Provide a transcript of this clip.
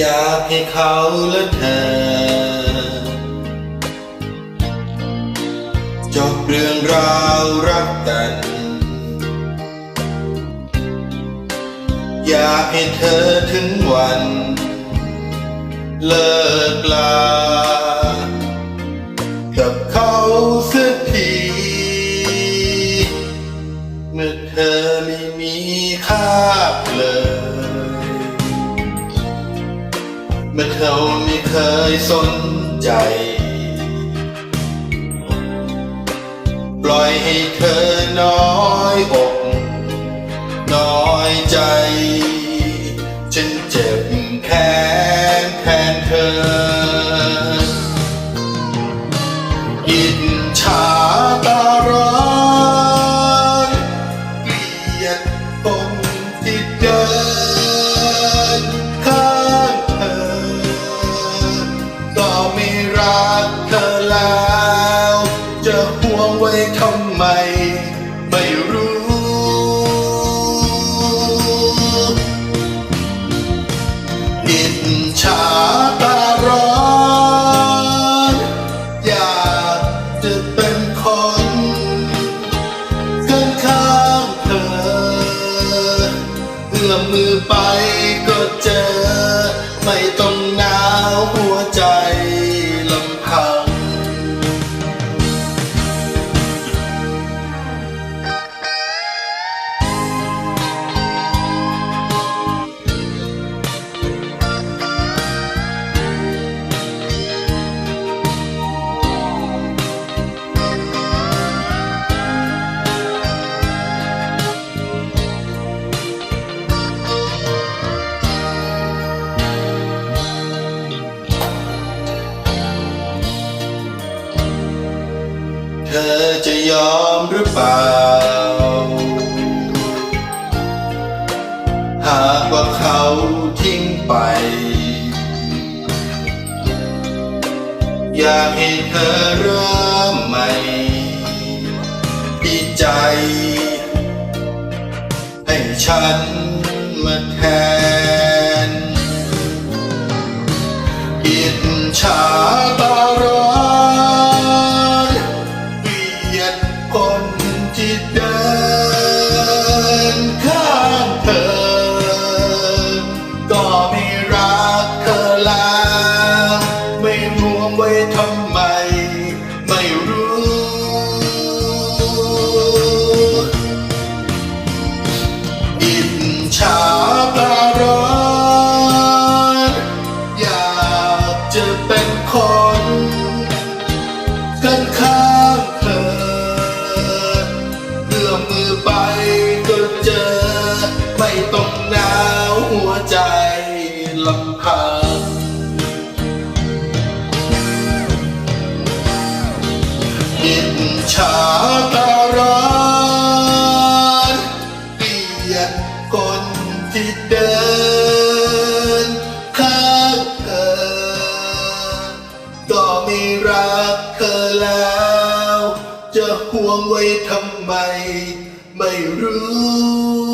อยากให้เขาและเธอ จบเรื่องราวรักกัน อยากให้เธอถึงวัน เลิกลา กับเขาสักที เมื่อเธอไม่มีค่าเลย เมื่อเขาไม่เคยสนใจ ปล่อยให้เธอน้อยอก น้อยใจ มมือไปก็เจอ อจะยอมหรือเปล่า หากว่าเขาทิ้งไป อยากให้เธอเริ่มใหม่ที่ใจ ให้ฉันมาแทนอิจฉาตาร้อ ไม่ต้องหนาวหัวใจลำพังอิจฉาตาร้อนเกลียดคนที่เดินข้างเธอ ก็ไม่รักเธอแล้ว จะห่วงไว้ทำไม ไม่รู้